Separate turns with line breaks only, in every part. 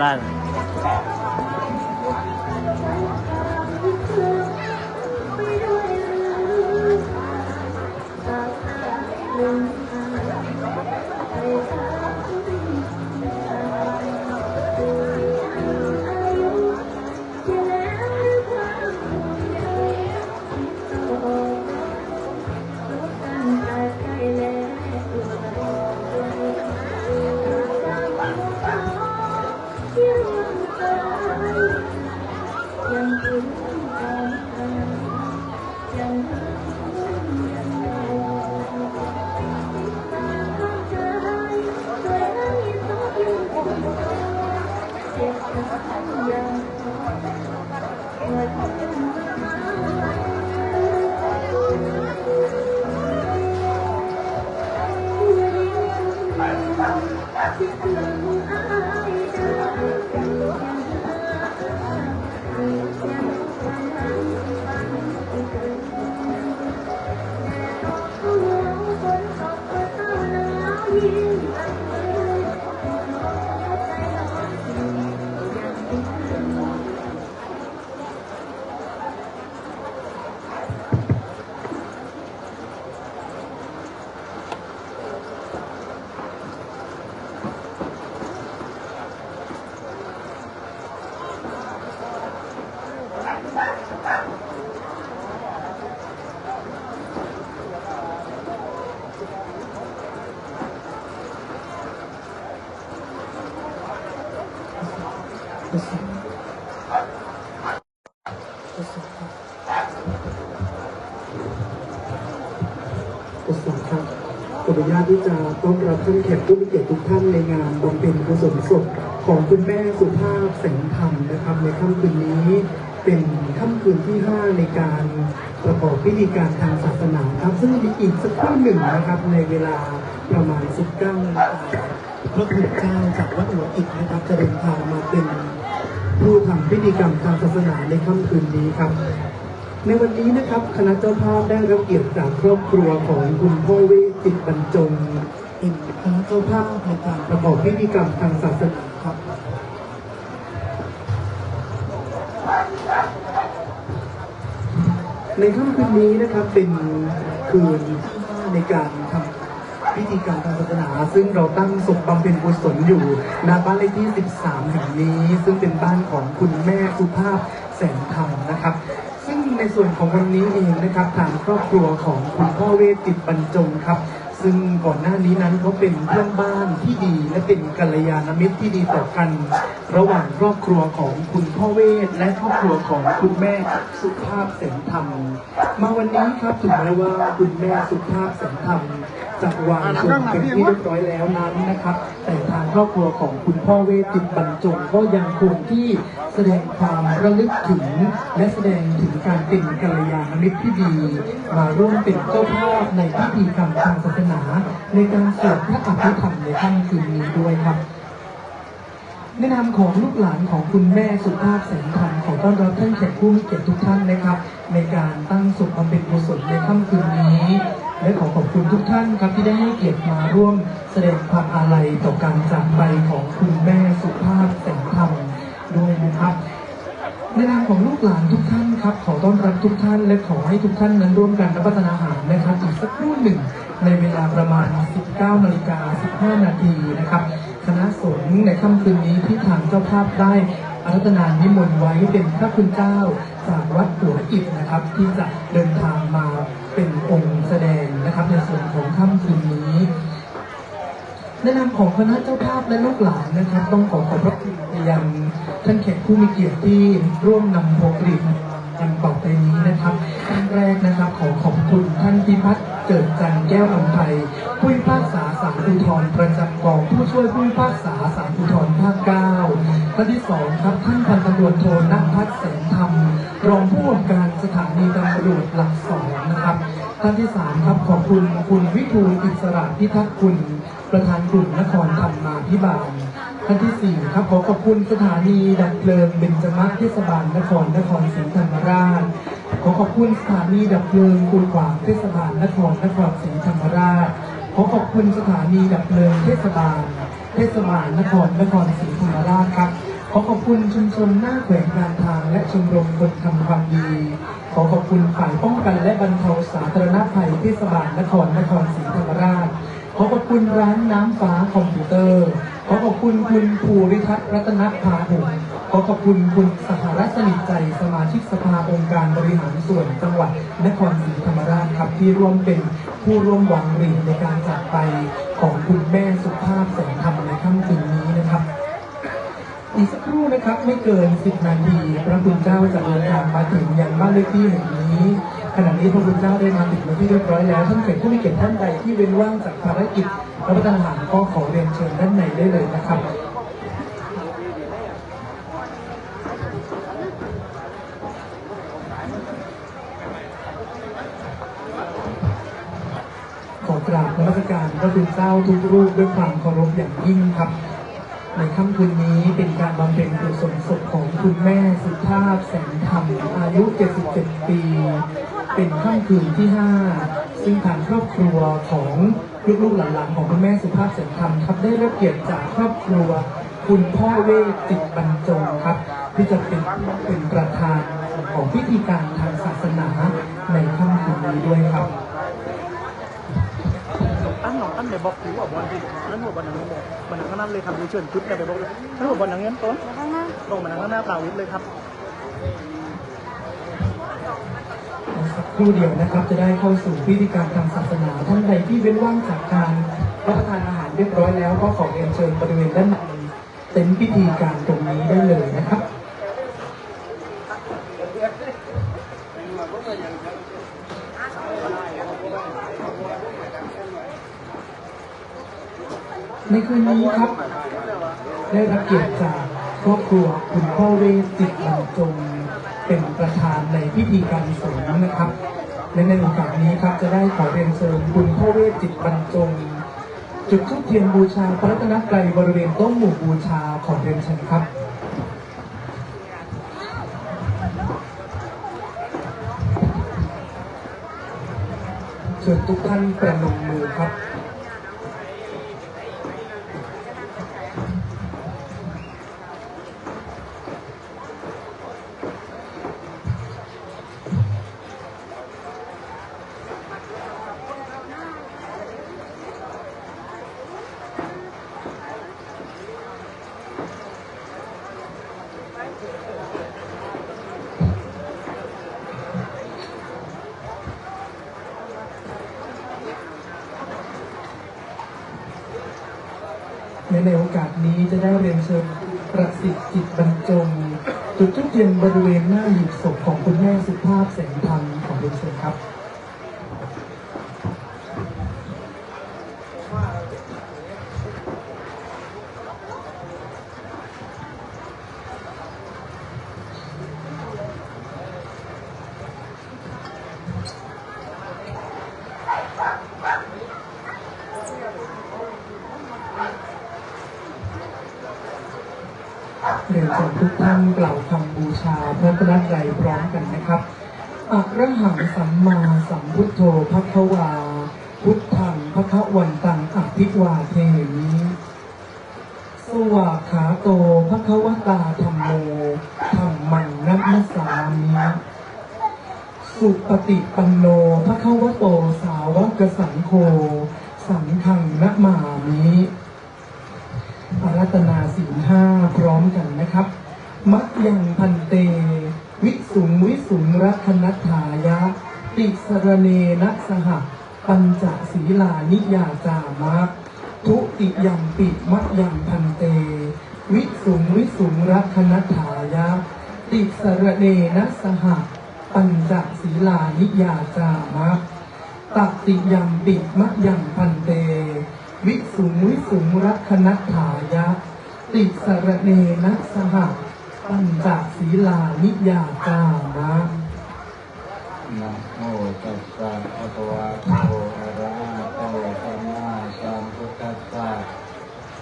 ได้
กุศลครับขออนุญาตที่จะต้อนรับท่านแขกผู้มีเกียรติทุกท่านในงานบำเพ็ญกุศลศพของคุณแม่สุภาพแสงธรรมนะครับ ในค่ำคืนนี้เป็นค่ำคืนที่ 5 ในการประกอบพิธีการทางศาสนาครับ ซึ่งมีอีกสักครู่หนึ่งนะครับในเวลาประมาณ 19นาฬิกาพระคุณเจ้าจากวัดหัวอิฐนะครับจะเดินทางมาเป็นผู้ทำพิธีกรรมทางศาสนาในค่ำคืนนี้ครับ ในวันนี้นะครับคณะเจ้าภาพได้รับเกียรติจากครอบครัวของคุณพ่อเวทจิตบรรจงเป็นคณะเจ้าภาพในการประกอบพิธีกรรมทางศาสนาครับในค่ำคืนนี้นะครับเป็นคืนที่ในการทำพิธีกรรมทางศาสนา ซึ่งเราตั้งศพบำเพ็ญกุศลอยู่ณบ้านเลขที่ 13แห่งนี้ ซึ่งเป็นบ้านของคุณแม่สุภาพแสงธรรมนะครับ ในส่วนของวันนี้เองนะครับทางครอบครัวของคุณพ่อเวทจิตบรรจงครับ ซึ่งก่อนหน้านี้นั้นเขาเป็นเพื่อนบ้านที่ดี และเป็นกัลยาณมิตรที่ดีต่อกัน ระหว่างครอบครัวของคุณพ่อเวทและครอบครัวของคุณแม่สุภาพแสงธรรม มาวันนี้ครับถึงแม้ว่าคุณแม่สุภาพแสงธรรม จะวางส่วนเป็นที่เรียบร้อยแล้วนั้นนะครับ แต่ทางครอบครัวของคุณพ่อเวทจิตบรรจงก็ยังคงที่แสดงความระลึกถึง และแสดงถึงการเป็นกัลยาณมิตรที่ดี มาร่วมเป็นเจ้าภาพในพิธีกรรมทางศาสนา ในการสวดพระอภิธรรมในค่ำคืนนี้ด้วยครับในนามของลูกหลานของคุณแม่สุภาพแสงธรรมขอต้อนรับท่านแขกผู้มีเกียรติทุกท่านนะครับ ในการตั้งศพบำเพ็ญกุศลในค่ำคืนนี้ และขอขอบคุณทุกท่านครับที่ได้ให้เกียรติมาร่วมแสดงความอาลัยต่อการจากไปของคุณแม่สุภาพแสงธรรมด้วยนะครับในนามของลูกหลานทุกท่านครับ ขอต้อนรับทุกท่าน และขอให้ทุกท่านนั้นร่วมกันรับประทานอาหารนะครับอีกสักครู่หนึ่ง ในเวลาประมาณ 19นาฬิกา15 นาทีนะครับคณะสงฆ์ในค่ำคืนนี้ที่ทางเจ้าภาพได้อารัตนานิมนต์ไว้เป็นพระคุณเจ้าจากวัดหัวอิฐนะครับ ที่จะเดินทางมาเป็นองค์แสดง นะครับ ในส่วนของค่ำคืนนี้ในนามของคณะเจ้าภาพและลูกหลานนะครับ ต้องขอขอบพระคุณไปยังท่านแขกผู้มีเกียรติที่ร่วมนำพวงกรีดกันต่อไปนี้นะครับท่านแรกนะครับขอขอบคุณท่านพิพัฒน์เกิดจันทร์แก้วอำไพผู้พิพากษาศาลอุทธรประจำกองผู้ช่วยผู้พิพากษาศาลอุทธรภาคเก้าท่านที่สองครับท่านพันตำรวจโทนักพัฒน์แสนธรรมรองผู้กำกับการสถานีตำรวจหลักสองนะครับท่านที่สามครับ คุณคุณวิทูลอิสระพิทักษ์คุณประธานกลุ่มนครธรรมาพิบาลท่านที่สี่ครับขอขอบคุณสถานีดับเพลิงเบญจมาศเทศบาลนครนครศรีธรรมราชขอขอบคุณสถานีดับเพลิงกุลขวางเทศบาลนครนครศรีธรรมราชขอขอบคุณสถานีดับเพลิงเทศบาล เทศบาลนครนครศรีธรรมราชครับขอขอบคุณชุมชนหน้าแขวงการทางและชมรมคนทำความดี ขอขอบคุณฝ่ายป้องกันและบรรเทาสาธารณภัยเทศบาลนครนครศรีธรรมราช ขอขอบคุณร้านน้ำฟ้าคอมพิวเตอร์ ขอขอบคุณคุณภูริทัศน์รัตนพาหุขอขอบคุณคุณสหรัฐสนิทใจสมาชิกสภาองค์การบริหารส่วนจังหวัดนครศรีธรรมราชครับที่ร่วมเป็นผู้ร่วมวังหรีในการจากไปของคุณแม่สุภาพแสง นะครับไม่เกิน10นาทีพระคุณเจ้าจะเดินทางมาถึงยังบ้านเลขที่แห่งนี้ขณะนี้พระคุณเจ้าได้มาถึงที่เรียบร้อยแล้วท่านเกิผู้มีเกียรติท่านใดที่เว้นว่างจากภารกิจรับประทานอาหารก็ขอเรียนเชิญด้านในได้เลยนะครับขอกราบนมัสการพระคุณเจ้าทุกรูปด้วยความเคารพอย่างยิ่งครับ ในค่ำคืนนี้เป็นการบำเพ็ญกุศลศพของคุณแม่สุภาพแสงธรรม อายุ 77 ปี เป็นค่ำคืนที่ 5 ซึ่งทางครอบครัวของลูกๆหลานๆของคุณแม่สุภาพแสงธรรมครับได้รับเกียรติจากครอบครัว คุณพ่อเวทจิตบรรจงครับ ที่จะเป็นเป็นประธานของพิธีการทางศาสนาในค่ำคืนนี้ด้วยครับ
ตั้งหนองตั้งเดี๋ยวบอกถือว่าบอลดินั่นหัวบอลนังนั้นบอกบอลนังข้างนั้นเลยครับดูเชิญชุดเนี่ยไปบอกเลยนั่นหัวบอลนังนั้นต้น
ข้างหน้า
ลงมานังข้างหน้าเปล่าวิทย์เลยครับ
สักครู่เดียวนะครับจะได้เข้าสู่พิธีการทางศาสนาท่านใดที่เว้นว่างจากการรับประทานอาหารเรียบร้อยแล้ว ก็ขอเรียนเชิญบริเวณด้านในเต็นท์พิธีการตรงนี้ได้เลยนะครับ ในคืนนี้ครับ ได้รับเกียรติจากครอบครัวคุณพ่อเวสจิตบรรจงเป็นประธานในพิธีการสงฆ์นะครับ และในโอกาสนี้ครับจะได้ขอเรียนเชิญคุณพ่อเวสจิตบรรจง จุดธูปเทียนบูชาพระรัตนตรัยบริเวณต้นหมู่บูชาขอเรียนเชิญครับเชิญทุกท่านประนมมือครับ ในโอกาสนี้จะได้เรียนเชิญประสิทธิ์จิตบรรจง จุดทุกเทียนบริเวณหน้าหีบศพของคุณแม่สุภาพแสงพันธ์ของเรียนเชิญครับ เรียนเชิญทุกท่านกล่าวคำบูชา พระพระไตรพร้อมกันนะครับอักระหังสัมมาสัมพุทโธภควา พุทธังพระวันตังอภิวาเทมิสวากขาโตภควตาธรรมโมธรรมังนัมสสามิสุปฏิปันโนภควโตสาวกสังโฆสังฆังนะมามิอารัตนาสีลห้าพร้อมกันนะครับ มัดยังพันเต วิสุงวิสุงรักนัฐายะ ติสรเนนะสหปัญจศีลานิยาจามะทุติยัมปิมัดยังพันเต วิสุงวิสุงรักนัฐายะ ติสรเนนะสหปัญจศีลานิยาจามะตัติยัมปิมะยังพันเต วิสุงวิสุงรักนัฐายะ ติสรเนนะสห ปัญจศีลานิยาจามะ
นะโมตัสสะภะคะวะโตอะระหะโตสัมมาสัมพุทธัสสะ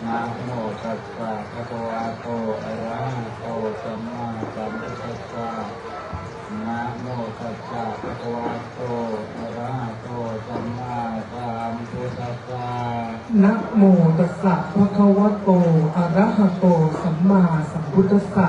นะโมตัสสะภะคะวะโตอะระหะโตสัมมาสัมพุทธัสสะ
นะโมตัสสะภะคะวะโตอะระหะโตสัมมาสัมพุทธัสสะ
นะโมตัสสะภะคะวะโตอะระหะโตสัมมาสัมพุทธัสสะ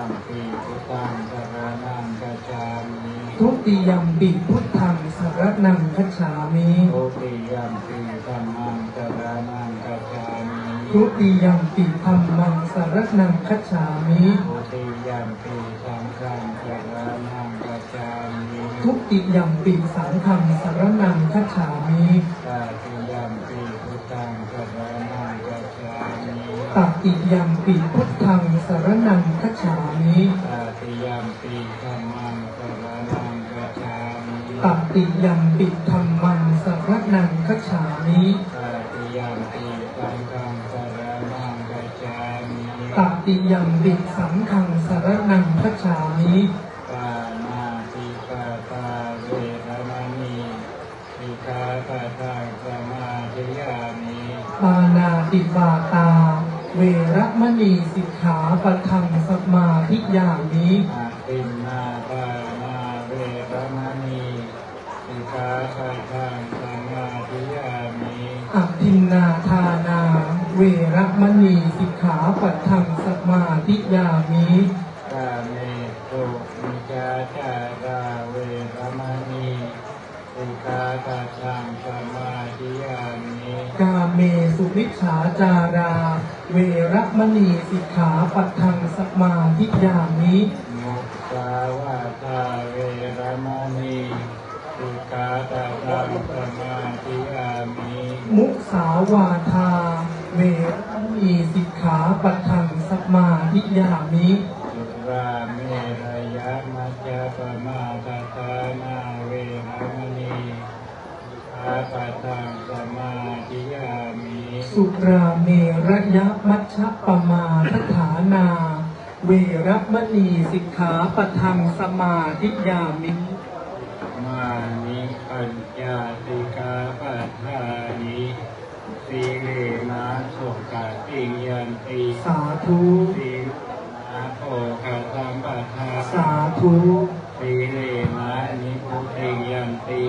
สังฆังสารนังคัจฉามิ
ทุติยัมปิพุทธังสรณังคัจฉามิ
ทุติยัมปิพุทธังสารนังคัจฉามิ
ทุติยัมปิธัมมังสรณังคัจฉามิ
ทุติยัมปิสังฆังสารนังคัจฉามิ
ทุติยัมปิสังฆังสรณังคัจฉามิ
ตาติยัมปิพุทธังสารนังคัจฉามิ
ตติยัมปิพุทธังสรณัง คัจฉามิ
ตาติยัมปิธัมมังสารนังคัจฉามิ
ตติยัมปิธัมมังสรณังคัจฉามิ
ตาติยัมปิสังฆังสารนังคัจฉามิ
ตติยัมปิสังฆังสรณังคัจฉามิ
ปานาติปาตาเวรมณีสิกขาปะทังสมาธิยามิ
ปานาติปาตา เวระมณีสิกขาปะทังสมาธิยามิ
อาตินนาปานาเวรมณีสิกขาปะทังสมาธิยามิ
อภินนาทานา เวระมณีสิกขาปะทังสมาธิยามิ
กาเมสุมิจาจาราเวรมณีสิกขาปะทังสมาธิยามิ
กาเมสุวิชฌาจารา เวระมณีสิกขาปะทังสมาธิยามิ
มุสาวาทาเวรมณีสิกขาปะทังสมาธิยามิ
มุสาวาทาเวระมณีสิกขาปะทังสมาธิยามิ
สุราเมรยะมัจจปมาทฐานาเวรมณีอาปะทังสมาธิยามิ
สุราเมระยะมัชฌะปมาทฐานา เวระมณีสิกขาปะทังสมาธิยามิ
มานิปัญญาติกาปัฏฐานิสีเลนะสุขติยันติ
สาธุ
สีนาโภคสัมปทา
สาธุ
สีเลนะนิพุติยันติ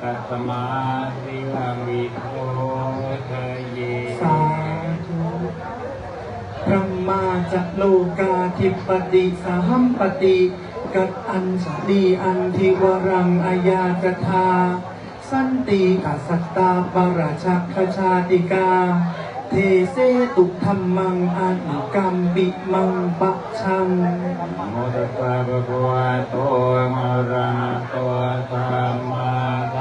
ตัสมาสิลังวิโทท
จัโลกาธิปติสหัมปติกัดอัญชลีอันทิวรังอายากทา สันติกัสสตาปราชักขชาติกา เทเสตุธรรมังอนุกรรมบิมังปะชัง
โมตัสสะภะคะวะโตอะระหะโตสัมมา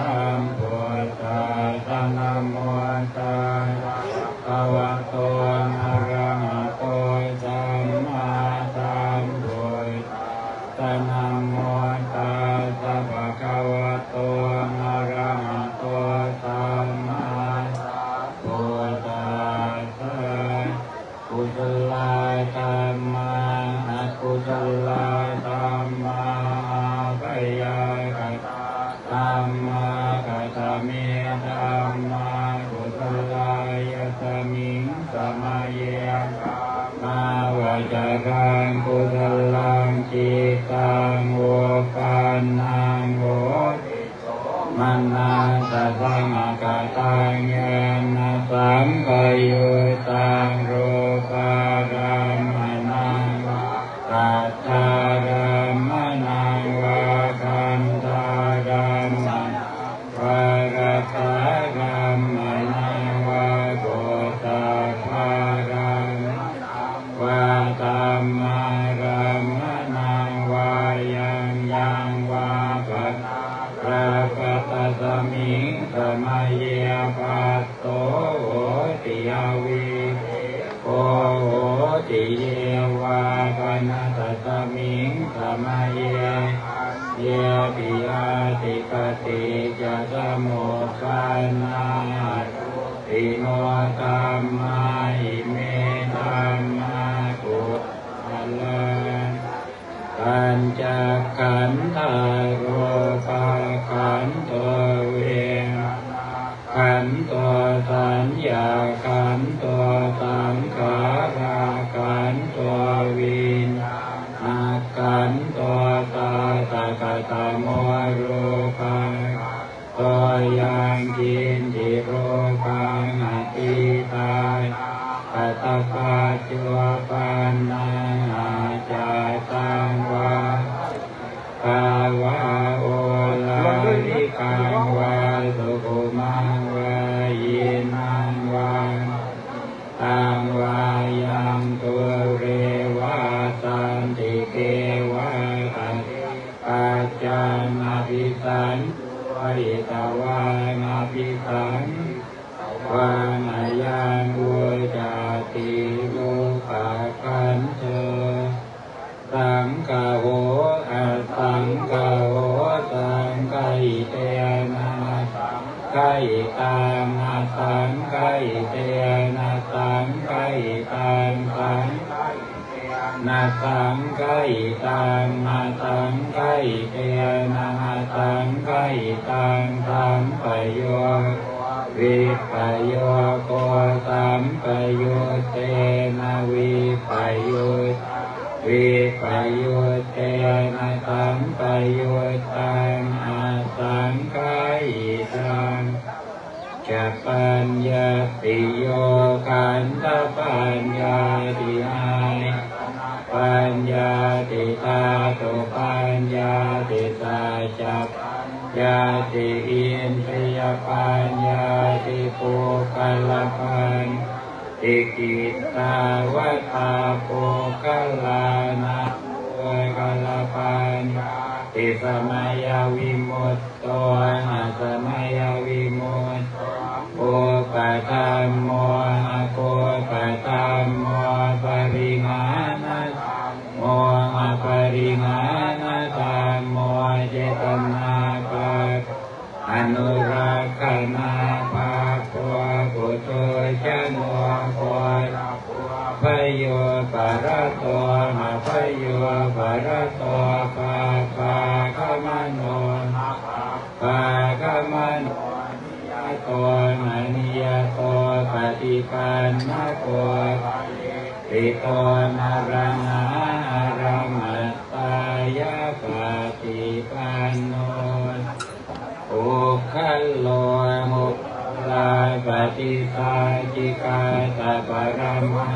Amen. วะโอลาลิกังวา สังไกตังสังนาสังไกตังนาสังไกเตนนาสังไกตังสัมปโยวิปโยโกสัมปโยเตนะวิปโยวิปโยเตนะสัมปโยตัง จะปัญญาติโยขันธปัญญาติหายปัญญาติตาตุปัญญาติตาจักยาติอินทรียปัญญาติปุกัลปัญติกิตาวัตาปุกัลลานาปุกัลปัญติสมัยวิมุตโตนาสมัย โนโคพโยปะระโตมาพโยปะระโตปาปาคมโนปาคมโนนิยโตนานิยโตปฏิปันนะโกติโตนารังอารัมมัตตายาปฏิปันโนโอคัลโล ปฏิปาจิกาตาปรมา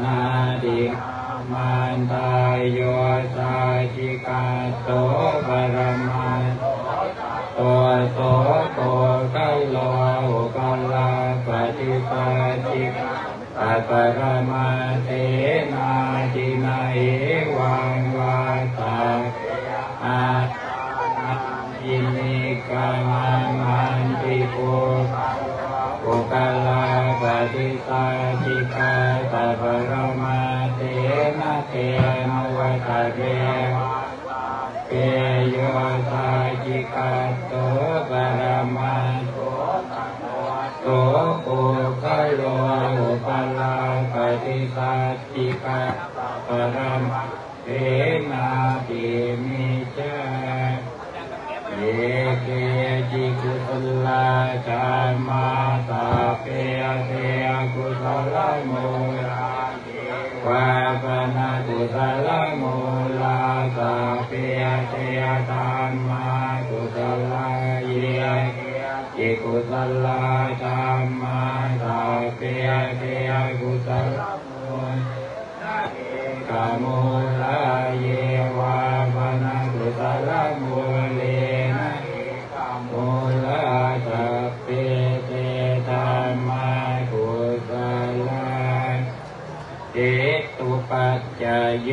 นาดิมันตายโยตาจิกาโตปรมาโตโตโตคัลโลกัลลาปฏิปาจิกาตาปรมาเาโลโอปาลาปฏิสาจิกะปรมเทนะติมิจาเยเกจิกุสลาจามาตาเปยเทยกุสลโมราวาปนากุสลา มุลาเยวาปนากุสลโมเลนะโมลาสัพเปเตธรรมากุสลาเจตุปัจจโย